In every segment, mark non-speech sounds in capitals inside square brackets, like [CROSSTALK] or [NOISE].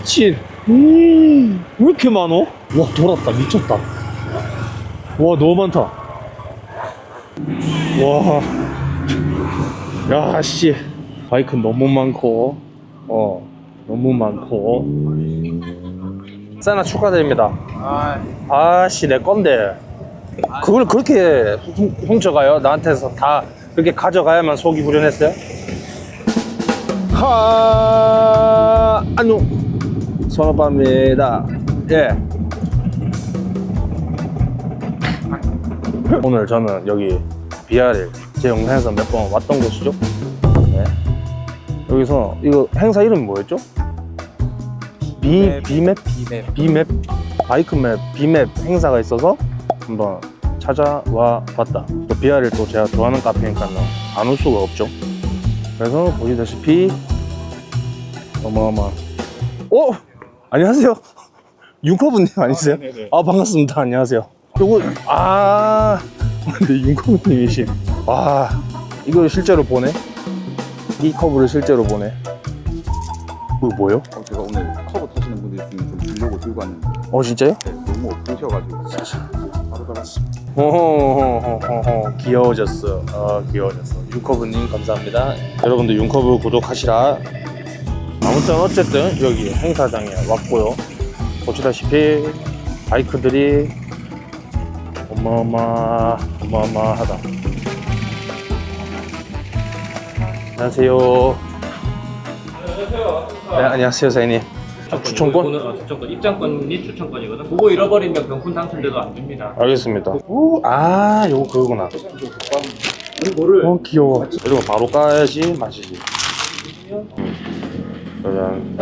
와 미친 음, 왜 이렇게 많어? 와 돌았다. 미쳤다. 와 너무 많다. 와 야 씨. 바이크 너무 많고. 어 너무 많고. 사나 축하드립니다. 아 씨 내 건데. 그걸 그렇게 훔- 훔쳐가요? 나한테서 다 그렇게 가져가야만 속이 후련했어요? 하 안녕 선호빠입니다 예 오늘 저는 여기 비아를 제 영상에서 몇 번 왔던 곳이죠 네. 여기서 이거 행사 이름이 뭐였죠? 비, 비맵? 비맵 비맵 바이크맵 비맵 행사가 있어서 한번 찾아와 봤다 또 비아를 또 제가 좋아하는 카페니까 안올 수가 없죠 그래서 보시다시피 어마어마 어? 안녕하세요 [LAUGHS] 윤커브님 아니세요? 아 반갑습니다 안녕하세요 요거 아 근데 윤커브님이시 와 이걸 실제로 보네 이 커브를 실제로 보네 이거 뭐예요? 어, 제가 오늘 커버 타시는 분들 있으면 좀 주려고 들고 왔는데 어 진짜요? 네, 너무 없으셔가지고 바로 받았습니다 호호호호호 귀여워졌어. 아 귀여워졌어. 윤커브님 감사합니다. 여러분들 윤커브 구독하시라. 아무튼 어쨌든 여기 행사장에 왔고요. 보시다시피 바이크들이 어마어마 어마어마하다. 안녕하세요. 네 안녕하세요 사장님. 추천권? 이거는, 어, 추천권. 입장권이 추천권이거든. 그거 잃어버리면 병품 당첨돼도 안 줍니다. 알겠습니다. 오, 아, 요거 그거구나. 이거를 어, 귀여워. 이거 바로 까야지 맛이지. 음. 짜잔.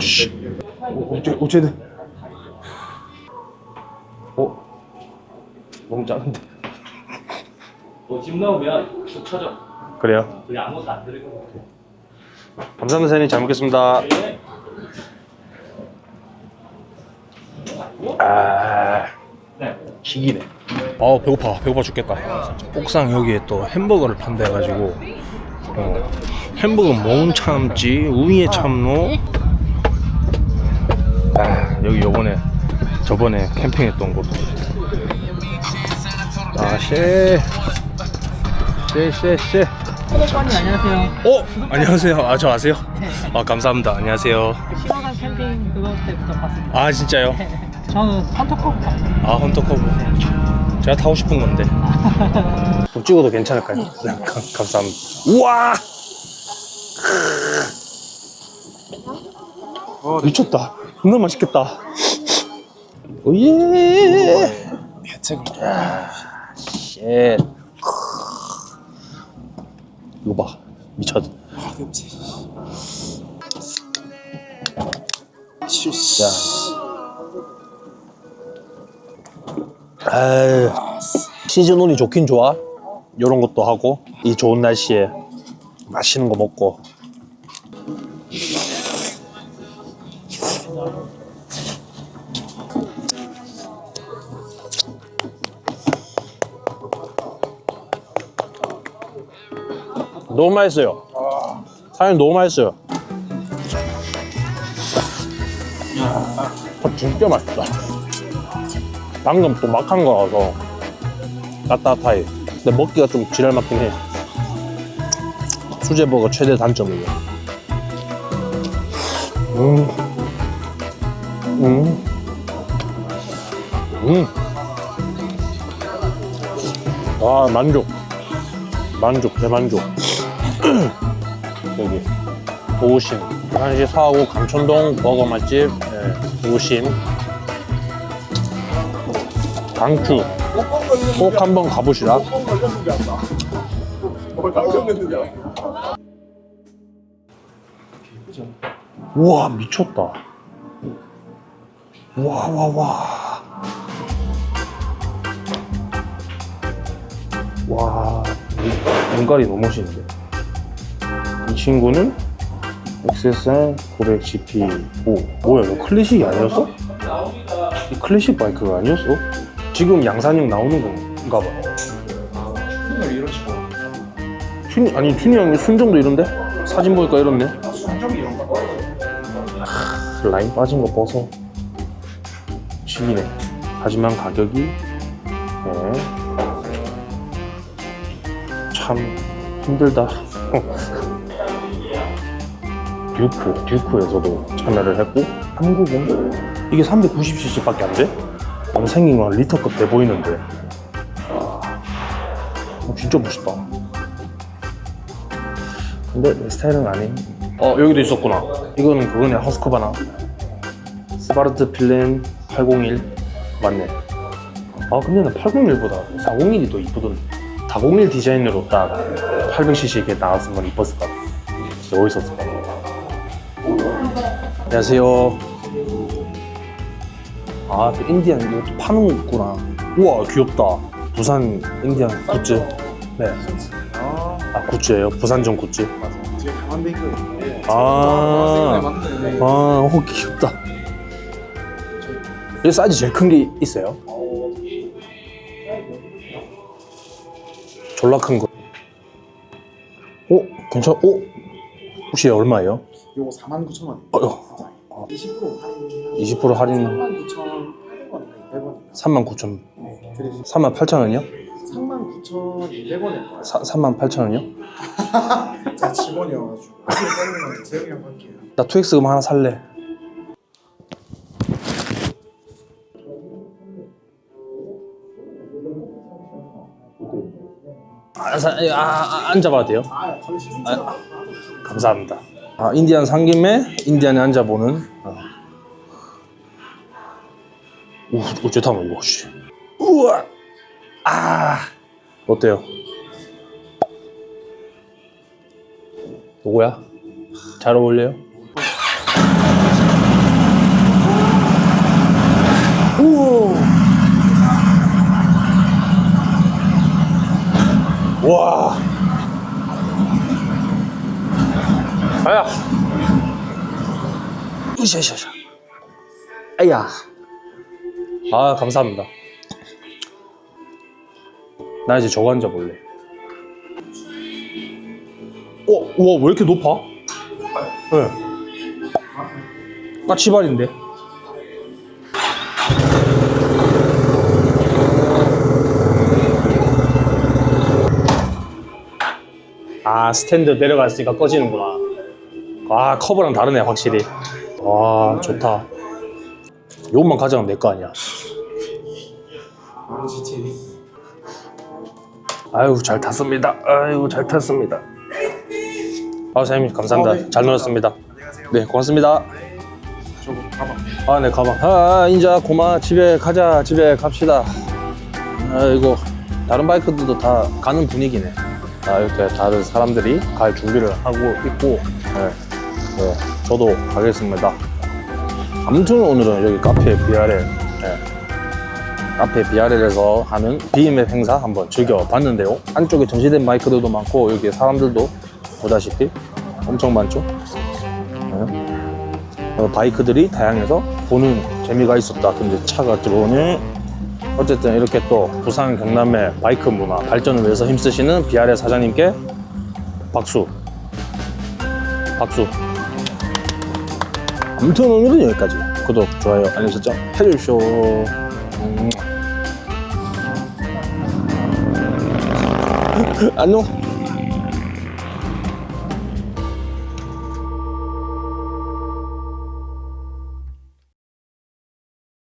씨. 어, 어째, 어째든. 어? 너무 작은데. 뭐집 넣으면 쭉 쳐져. 그래요? 그게 아무것도 안 들고. 감사합니다, 사장님. 잘 먹겠습니다. 네. 아, 네. 기기네. 아 배고파. 배고파 죽겠다. 옥상 여기에 또 햄버거를 판다 해가지고 어, 햄버거 못 참지? 우위에 참노? 아 여기 요번에 저번에 캠핑했던 곳. 아쉐. 쉐쉐쉐. 안녕하세요. 어 안녕하세요. 아 저 아세요? 아 감사합니다. 안녕하세요. 시원한 캠핑 그거 때부터 봤습니다. 아 진짜요? 저는 헌터컵 봤어요. 아 헌터커브 제가 타고 싶은 건데. [LAUGHS] 좀 찍어도 괜찮을까요? 네, 감, 감사합니다. 우와! 미쳤다. 겁나 맛있겠다. 오예. 대책 쉣. 이거 봐. 미쳤. 자. 아유, 시즌 운이 좋긴 좋아. 이런 것도 하고 이 좋은 날씨에 맛있는 거 먹고. 너무 맛있어요. 사장님 너무 맛있어요. 아, 진짜 맛있다. 방금 또 막 한 거라서 따뜻하이. 근데 먹기가 좀 지랄 맞긴 해. 수제버거 최대 단점이에요. 음. 음. 음. 아, 만족. 만족, 대만족. [CLEARS THROAT] 여기, 도우심. 한시 사하고 감천동 버거 맛집, 예, 도우심. 강추. 꼭 한번 가보시라. 우와, 미쳤다. 와, 와, 와. 와, 이 눈깔이 너무 멋있는데. 이 친구는 XSR 900 GP5. 뭐야, 이거 클래식이 아니었어? 이 클래식 바이크가 아니었어? 지금 양산형 나오는 건가 봐. 춘 아니 춘이 형이 순정도 이런데 사진 보니까 이렇네. 순정이 이런 거. 하, 라인 빠진 거 벗어. 시기네. 하지만 가격이 네. 참 힘들다. [LAUGHS] 듀크, 듀크에서도 참여를 했고 390 이게 390cc밖에 안 돼? 너무 생긴 건 리터급 돼 보이는데 아, 어, 진짜 멋있다. 근데 내 스타일은 아닌. 어 여기도 있었구나. 이거는 그거네 허스커바나. 스바르트 필렌 801 맞네. 아 근데 나 801보다 401이 더 이쁘던데. 401 디자인으로 딱 800cc 이렇게 나왔으면 이뻤을 것 같아. 진짜 멋있었을 것 같아. 안녕하세요. 아, 또 인디안 이것도 파는구나. 우와, 귀엽다. 부산 인디안 굿즈. 네. 아, 아, 굿즈예요? 부산전 굿즈. 맞아. 뒤에 강한 베이커. 아, 맞네. 아, 오, 귀엽다. 이 사이즈 제일 큰 게 있어요? 졸라 큰 거. 오, 괜찮, 오? 혹시 얼마예요? 요거 4만 9천 원. 어, 20% 할인. 20% 할인 3만 9천 800원인가 200원. 3만 9천, 네. 그래서 3만 8천 원이요? 3만 9천 200원일 거야. 3만 8천 원이요? [LAUGHS] 제가 직원이어가지고. [LAUGHS] 재영이 형 할게요. 나 투엑스금 하나 살래. 아, 사, 아, 아, 앉아봐도 돼요? 아, 시즌 아, 감사합니다. 아, 인디안 상김에 인디안에 앉아보는. 어. 오, 오 좋다, 이거. 씨. 우와! 아! 어때요? 누구야? 잘 어울려요? 오! 와! 아야! 으쌰으쌰. 아야. 아, 감사합니다. 나 이제 저거 앉아볼래. 어, 우와, 왜 이렇게 높아? 네. 까치발인데? 아, 스탠드 내려갔으니까 꺼지는구나. 아, 커버랑 다르네, 확실히. 와, 좋다. 요것만 가져가면 내 거 아니야. 아유, 잘 탔습니다. 아유, 잘 탔습니다. 아, 사장님, 감사합니다. 어, 네. 잘 놀았습니다. 네, 고맙습니다. 저거 가방. 아, 네, 가방. 아, 인자, 고마. 집에 가자. 집에 갑시다. 아이고, 다른 바이크들도 다 가는 분위기네. 아, 이렇게 다른 사람들이 갈 준비를 하고 있고, 네, 네, 저도 가겠습니다. 아무튼 오늘은 여기 카페 BRL, 네, 카페 BRL에서 하는 BMF 행사 한번 즐겨봤는데요. 안쪽에 전시된 바이크들도 많고, 여기 사람들도 보다시피 엄청 많죠. 네. 어, 바이크들이 다양해서 보는 재미가 있었다. 근데 차가 들어오네. 어쨌든 이렇게 또 부산 경남의 바이크 문화 발전을 위해서 힘쓰시는 BR의 사장님께 박수. 박수. 아무튼 오늘은 여기까지. 구독, 좋아요, 알림 설정 해주십시오. 음. 안녕.